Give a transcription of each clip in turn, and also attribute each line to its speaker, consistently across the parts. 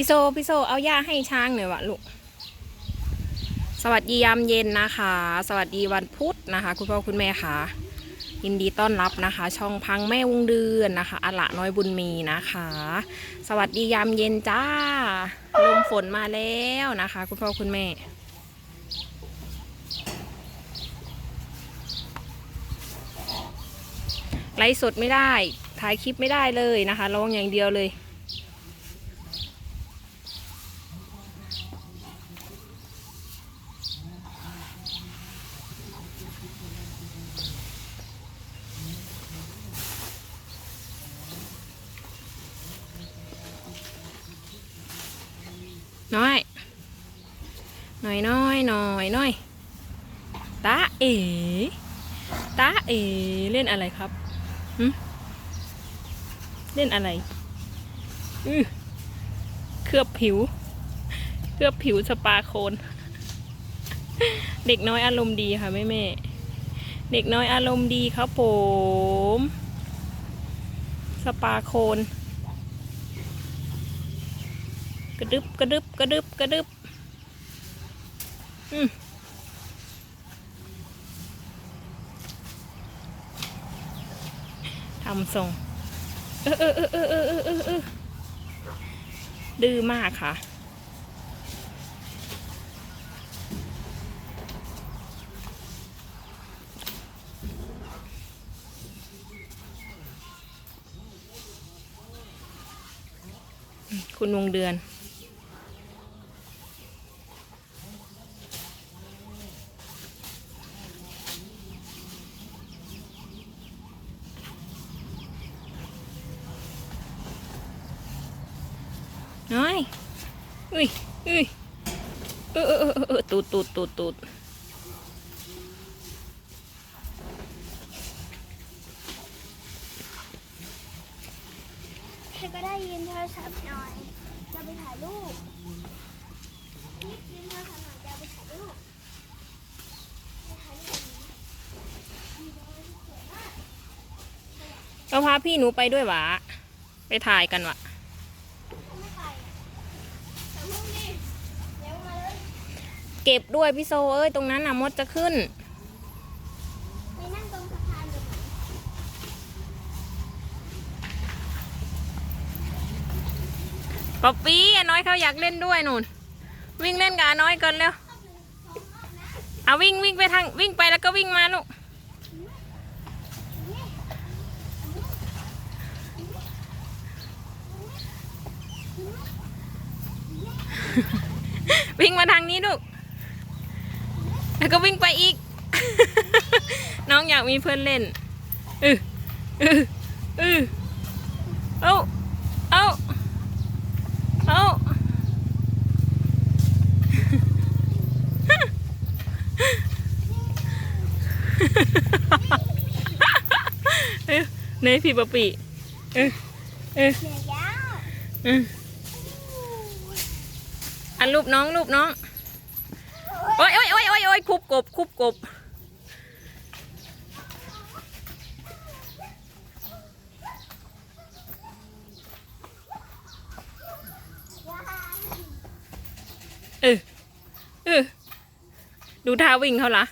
Speaker 1: พี่โซพี่โซเอาหญ้าให้ช้างหน่อยวะลูก สวัสดียามเย็นนะคะ สวัสดีวันพุธนะคะ คุณพ่อคุณแม่ค่ะ ยินดีต้อนรับนะคะ ช่องพังแม่วงเดือนนะคะอะละน้อยบุญมีนะคะ สวัสดียามเย็นจ้า ลมฝนมาแล้วนะคะ คุณพ่อคุณแม่ไลฟ์สดไม่ได้ ถ่ายคลิปไม่ได้เลยนะคะร้องอย่างเดียวเลย น้อย น้อยน้อยน้อยน้อยตาเอ๋ตา เอเล่นอะไรครับหึเล่นอะไรอือเคลือบผิว เคลือบผิวสปาโคน เด็กน้อยอารมณ์ดีค่ะแม่แม่เด็กน้อยอารมณ์ดีครับผม สปาโคน กระดึบกระดึบกระดึบกระดึบอืม ทำทรง เออเออเออเออเออเออเออดื้อมากค่ะ คุณวงเดือน ตูดตูดตูดตูด
Speaker 2: ใครก็ได้ยินโทรศัพท์หน่อย จะไปถ่ายรูปรีบยินโทรศัพท์หน่อยจะไปถ่ายรูปไปถ่ายรูป
Speaker 1: เราพาพี่หนูไปด้วยหวะไปถ่ายกันวะ
Speaker 2: ไม่ไปอะแต่พรุ่งนี้เร็วมาเลย
Speaker 1: เก็บด้วยพี่โซเอ้ยตรงนั้นน่ะมดจะขึ้น
Speaker 2: ไปนั่งตรงสะพานกับหนู
Speaker 1: ป๊อปปี้อาน้อยเขาอยากเล่นด้วยนู่นวิ่งเล่นกับอาน้อยก่อนเร็วเอาวิ่งวิ่งไปทางวิ่งไปแล้วก็วิ่งมาลูกวิ่งมาทางนี้ลูก แล้วก็วิ่งไปอีก น้องอยากมีเพื่อนเล่นเออเออเออเอาเอาเอาเออเนยพี่ปะปีเออเออ
Speaker 2: เหนื่อยยาว
Speaker 1: เอออันรูปน้องรูปน้อง โอ้ยโอ้ยโอ้ยโอ้ยโอ้ย คุบกบคุบกบเออเออดูท่าวิ่งเขาละ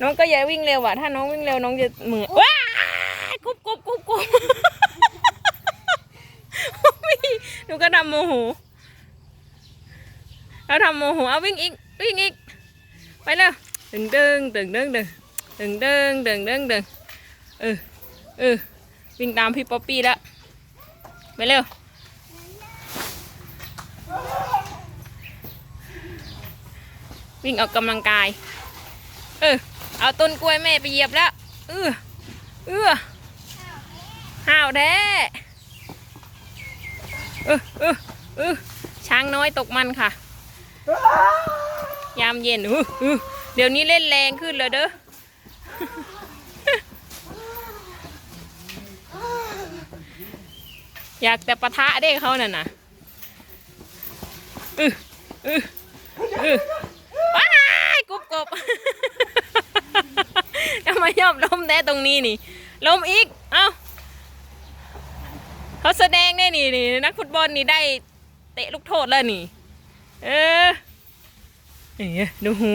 Speaker 1: น้องก็อย่าวิ่งเร็วอะ ถ้าน้องวิ่งเร็วน้องจะเหมือว้ายกุบกุบกุบกุบหนูก็ทำโมโหแล้วทำโมโหเอาวิ่งอีกวิ่งอีก ไปเร็วดึงดึงดึงดึงดึงดึงดึงดึงดึงดึงเออเออวิ่งตามพี่ป๊อปปี้แล้วไปเร็ววิ่งออกกำลังกาย เออ เอาต้นกล้วยแม่ไปเหยียบแล้ว เออ เออห้าวแท้เออเออเออช้างน้อยตกมันค่ะ ยามเย็นเออเอเดี๋ยวนี้เล่นแรงขึ้นเลยเด้ออยากแต่ปะทะเด้เขาน่ะนะออเออเออว้ายกบกบทำไมยอมล้มแน่ตรงนี้นี่ล้มอีก เอ้าเขาแสดงได้นี่นี่นักฟุตบอลนี่ได้เตะลูกโทษแล้วนี่ เออ นี่ดูหู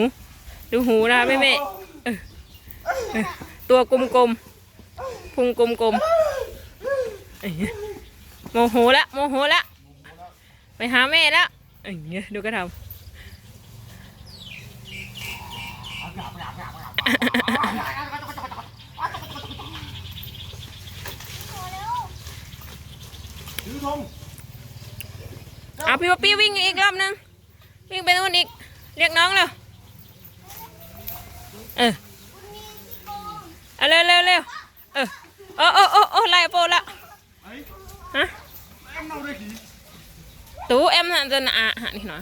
Speaker 1: ดูหูนะแม่แม่เออเออตัวกลมๆพุงกลมๆเอ้ยโมโหละโมโหละไปหาแม่แล้วเอ้ยดูกระทำ
Speaker 2: พอแล้ว
Speaker 3: ถือธง
Speaker 1: เอาพี่ป๊อปปี้วิ่งอีกรอบนึงวิ่งไปนู่นอีก เรียกน้องเร็วเออเอาเร็วเร็วเร็วเออโอ้โอ้โอ้โอ้ไล่โปละฮะ tú em hạn dân à hạn thì nói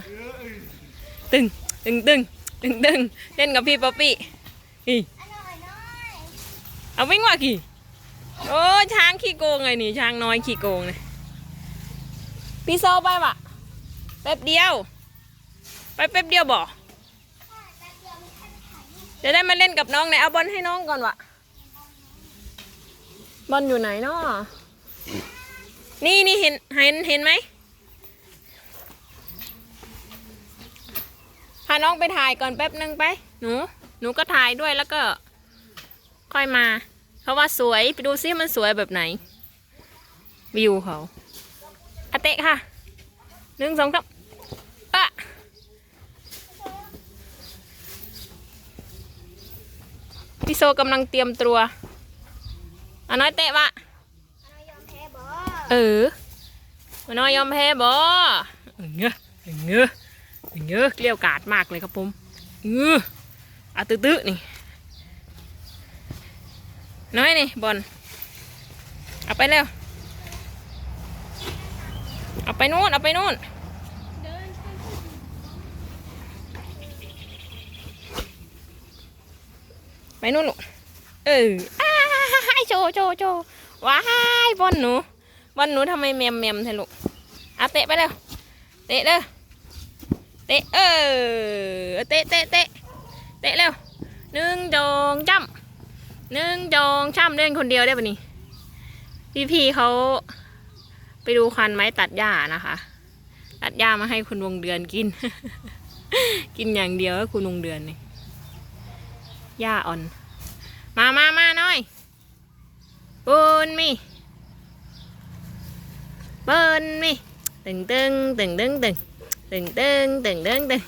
Speaker 1: từng từng từng từng
Speaker 2: từng lên gặp phi poppy kỳ ở vĩnh hoa kỳ
Speaker 1: ô trang khi cô này nè trang nói khi cô này đi sâu bay bạn bếp điêu ไปแป๊บเดียวบอก
Speaker 2: เดียวไปถ่ายรูป
Speaker 1: จะได้มาเล่นกับน้องไหนเอาบอลให้น้องก่อนวะบอลอยู่ไหนเนาะนี่นี่เห็นเห็นเห็นไหมพาน้องไปถ่ายก่อนแป๊บนึงไป หนู หนูก็ถ่ายด้วยแล้วก็ ค่อยมา เพราะว่าสวยไปดูซิมันสวยแบบไหน วิวเขาอเตะค่ะหนึ่งสองสามอะ พี่โซกำลังเตรียมตัวอะน้อยเตะวะ
Speaker 2: อันน้อยยอมแพ้บอ
Speaker 1: เออมาน้อยยอมแพ้บ่เงื้อเงื้อเงื้อเกลี้ยวกราดมากเลยครับผมเงื้ออะตื้อๆนี่น้อยนี่บอลเอาไปเร็วเอาไปนู่นเอาไปนู่น
Speaker 2: เดิน
Speaker 1: ไปนู่นลูกเอออ้ายโจโจโจว้ายบอลหนูบอลหนูทำไมแมมแมมแท้ลูกเอาเตะไปเร็วเตะเร็วเตะเออเตะเตะเตะเตะเร็วหนึ่งจองจ้ำหนึ่งจองจ้ำเล่นคนเดียวได้ปะนี่พี่พี่ๆเขาไปดูคันไม้ตัดหญ้านะคะ ตัดหญ้ามาให้คุณวงเดือนกิน กินอย่างเดียวให้คุณวงเดือนนี่ หญ้าอ่อน มามามาหน่อยปูนมีปิ้นมีตึงตึงตึงตึงตึงตึงตึงตึงตึงตึง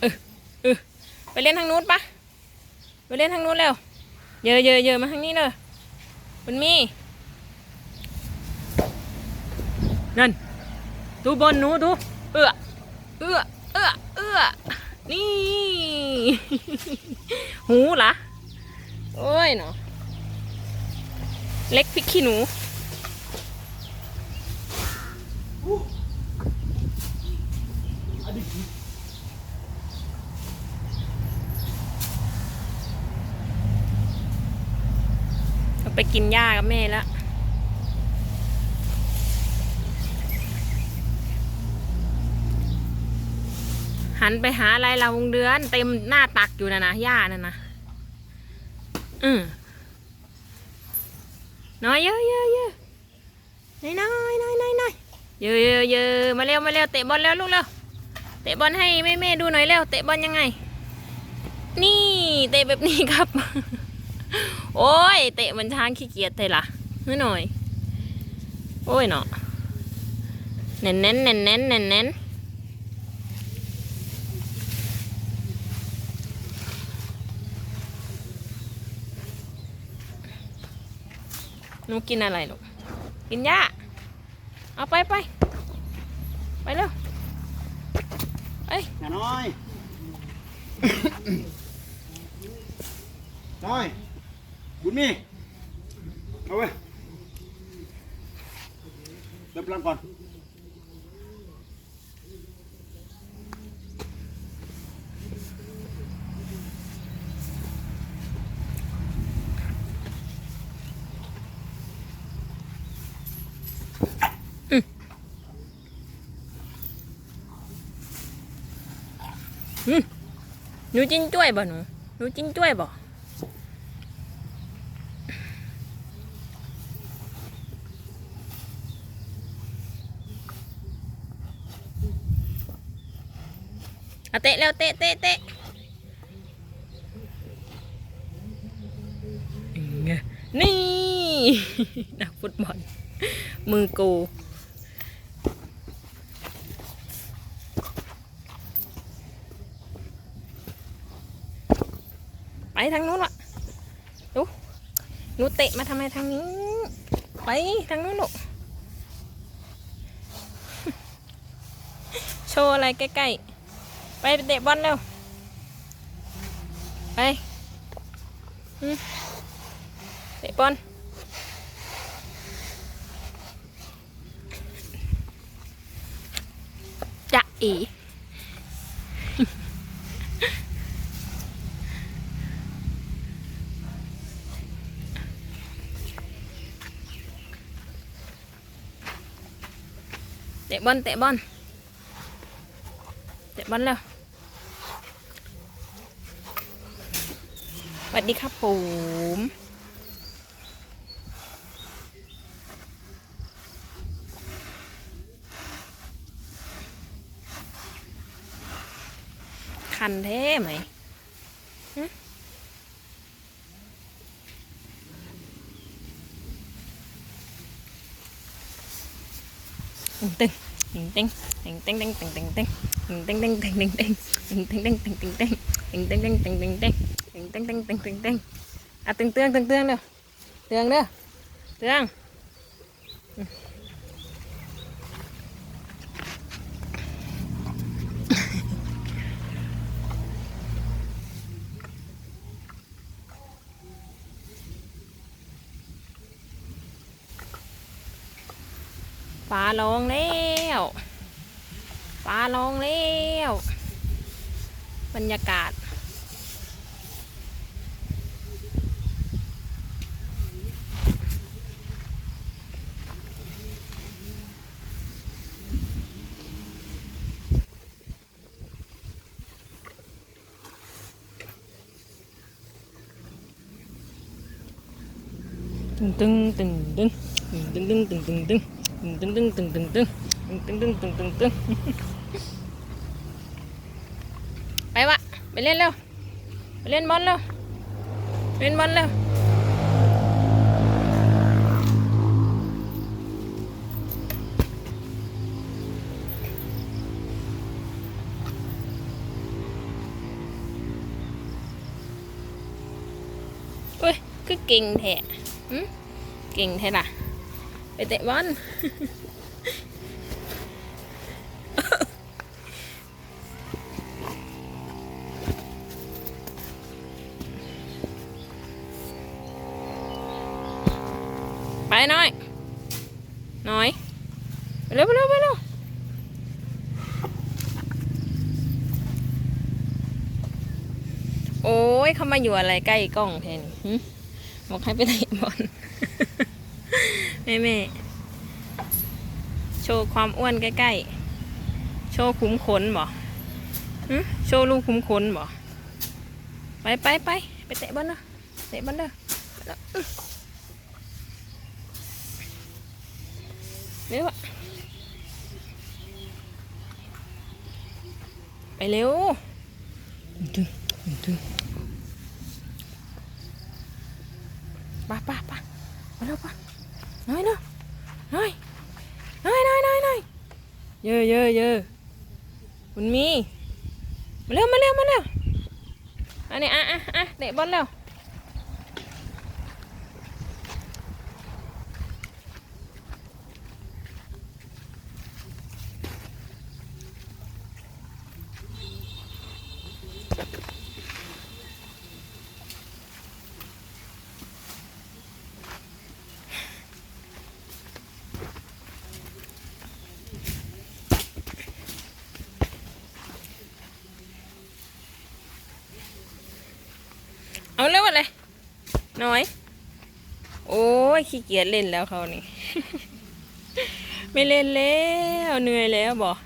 Speaker 1: เออเออไปเล่นทางนู้นปะไปเล่นทางนู้นเร็วเยอะเยอะเยอะมาทางนี้เลยมันมีนั่นดูบนหนูดูเอื้อเอื้อ อ นี่ หูเหรอโอ้ยเนาะเล็กพริกขี้หนูเอาไปกินหญ้ากับแม่แล้ว หันไปหาอะไรเราวงเดือน เต็มหน้าตักอยู่นะนะหญ้านั่นนะอืมน้อยเยอะเยอะเยอะน้อยน้อยน้อยน้อยน้อยเยอะเยอะเยอะมาเร็วมาเร็วเตะบอลแล้วลูกเร็วเตะบอลให้แม่แม่ดูหน่อยเร็วเตะบอลยังไง นี่เตะแบบนี้ครับ โอ้ยเตะมันช้างขี้เกียจเลยล่ะนิดหน่อย โอ้ยเนาะเน้นเน้นเน้นเน้นเน้นเน้น หนูกินอะไรลูก กินหญ้า เอาไปไป ไปเร็ว
Speaker 3: อย่าน้อย น้อย บุญมีเอาไว้เริ่มพลังก่อน
Speaker 1: หนูจิ้นจ้วยบ่หนูหนูจิ้นจ้วยบ่เตะแล้วเตะเตะเตะนี่ นักฟุตบอลมือกู ทางนู้นว่ะดูหนูเตะมาทำไมทางนี้ ไปทางนู้นลูกโชว์อะไรใกล้ๆ ไปเตะบอลเร็ว ไปเตะบอลจะอีะบอลเตะบอลเตะบอลแล้วสวัสดีครับผมคันแท้ไหมตึง ฟ้าร้องเด้อเตียงฝาแลงนี่ ฟ้าลงแล้วบรรยากาศ ตึงตึงตึงตึงตึงตึงตึงตึงตึงตึงตึงตึงตึงตึงตึงตึงตึงตึงตึงไปวะไป เล่นเร็วไปเล่นบอลเร็วเล่นบอลเร็วอุ้ยคือเก่งแท้เก่งแท้ล่ะ ไปเตะบอล ยเขามาอยู่อะไรใกล้กล้องแทนหึบอกให้ไปเตะบอลแม่แม่โชว์ความอ้วนใกล้ๆ โชว์ขุมขนบ่หึโชว์ลูกขุมขนบ่ไปไปไปไปเตะบอลเด้อเตะบอลเด้อแล้วอื้อเร็วอะไปเร็วดึงดึง ปไปไป้ามาเร็วป้าน้อยเนาะน้อยน้อยน้อยน้อยน้อยเยอะเยอะเยอะคุณมี มาเร็วมาเร็วมาเร็วอันนี้อะอะอะเตะบอลเร็ว เอาเร็วอะไร น้อย โอ้ยขี้เกียจเล่นแล้วเขานี่ ไม่เล่นแล้วเหนื่อยแล้วบอก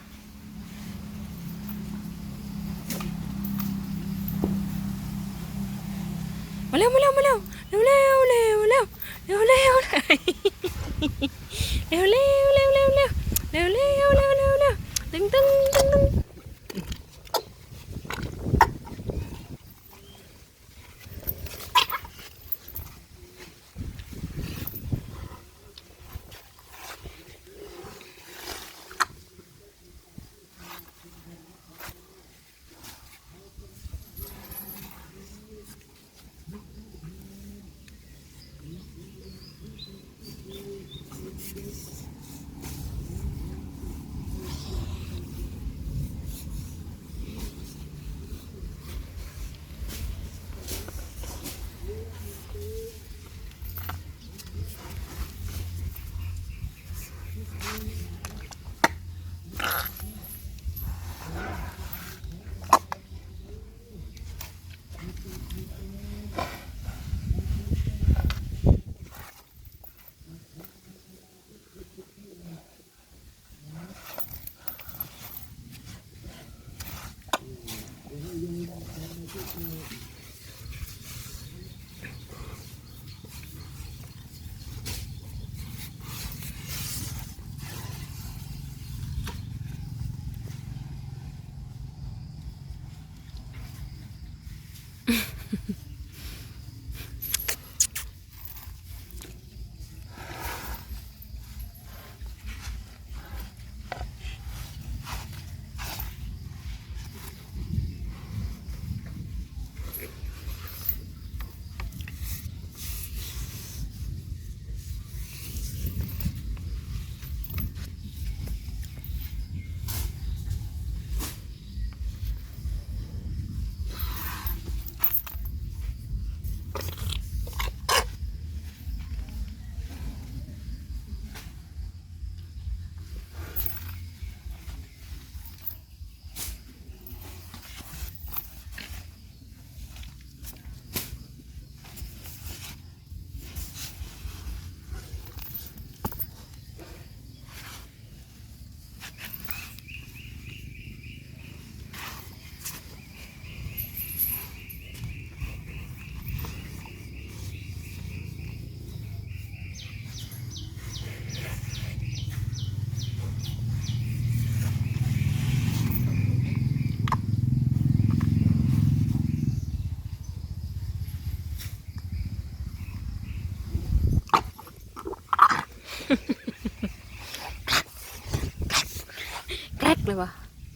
Speaker 1: แกรกเลยวะ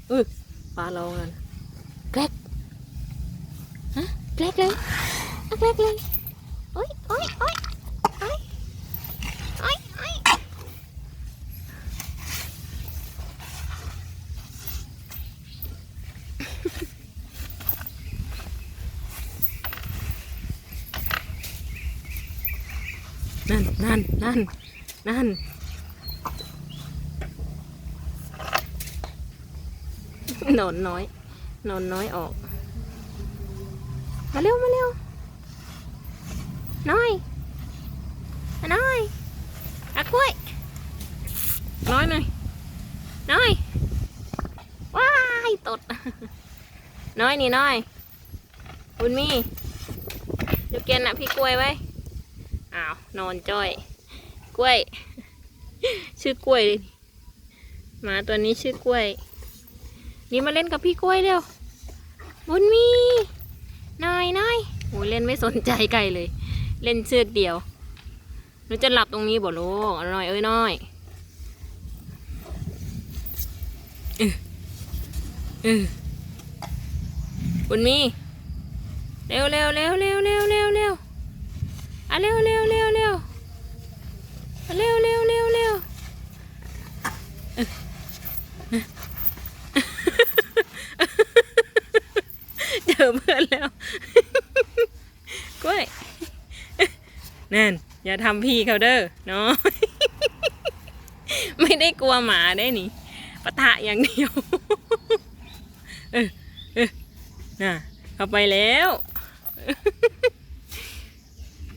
Speaker 1: เออปลาเราเงินแกรกฮะแกรกเลยแกรกเลยโอ๊ยโอ๊ยโอ๊ยโอ๊ยโอ๊ยโอ๊ยนั่นนั่นนั่น นั่นนอนน้อย นอนน้อยออก มาเร็ว มาเร็ว น้อย น้อยอากล้วย น้อยหน่อย น้อย ว้ายตด น้อยนี่น้อยบุญมีเดี๋ยวเกนนะพี่กล้วยไว้ อ้าว นอนจ้อย กล้วย ชื่อกล้วยเลยหมาตัวนี้ชื่อกล้วย นี่มาเล่นกับพี่กล้วยเร็ว บุญมีนายนายโอ้ยเล่นไม่สนใจไก่เลย เล่นเชือกเดียวหนูจะหลับตรงนี้บ่ลูกอาหน่อยเอ้ยน้อยเออเออบุญมีเร็วเร็วเร็วเร็วเร็วเร็วเร็วอะเร็วเร็วเร็วเร็ว เร็วเร็วเร็วเร็วเจอเพื่อนแล้วกล้วยนั่น อย่าทำพี่เขาเด้อเนาะไม่ได้กลัวหมาได้นี่ปะทะอย่างเดียวเออเออน่ะเข้าไปแล้ว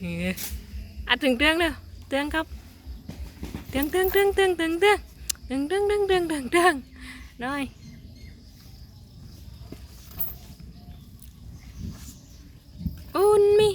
Speaker 1: อออะถึงเตืองเด้อเตืองครับ ตืองเตืองเตืองเตืองเตืองเตืองเตืองเตืองเตืองเตืองเตืองเตืองน้อย อุ่นมี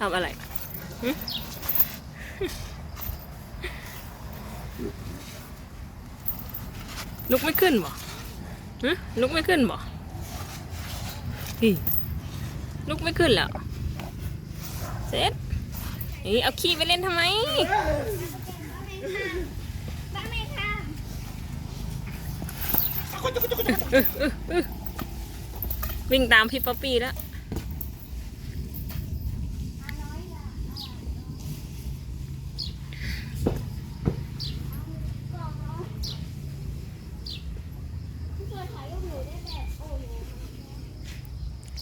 Speaker 1: ทำอะไรหึลุกไม่ขึ้นบ่หึลุกไม่ขึ้นบ่อีลุกไม่ขึ้นแล้วเสร็จนี่เอาขี้ไปเล่นทำไม
Speaker 2: บ้าไหมคะ
Speaker 1: วิ่งตามพี่ป๊อปปี้แล้ว
Speaker 2: พี่ตัวถ่ายรูปหนูได้แบบโอ้โ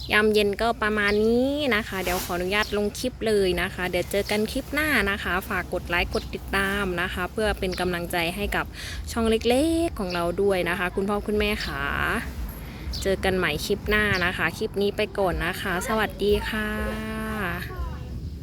Speaker 2: ห
Speaker 1: ยามเย็นก็ประมาณนี้นะคะ เดี๋ยวขออนุญาตลงคลิปเลยนะคะ เดี๋ยวเจอกันคลิปหน้านะคะ ฝากกดไลค์กดติดตามนะคะ เพื่อเป็นกำลังใจให้กับช่องเล็กๆของเราด้วยนะคะ คุณพ่อคุณแม่ค่ะเจอกันใหม่คลิปหน้านะคะ คลิปนี้ไปก่อนนะคะ สวัสดีค่ะ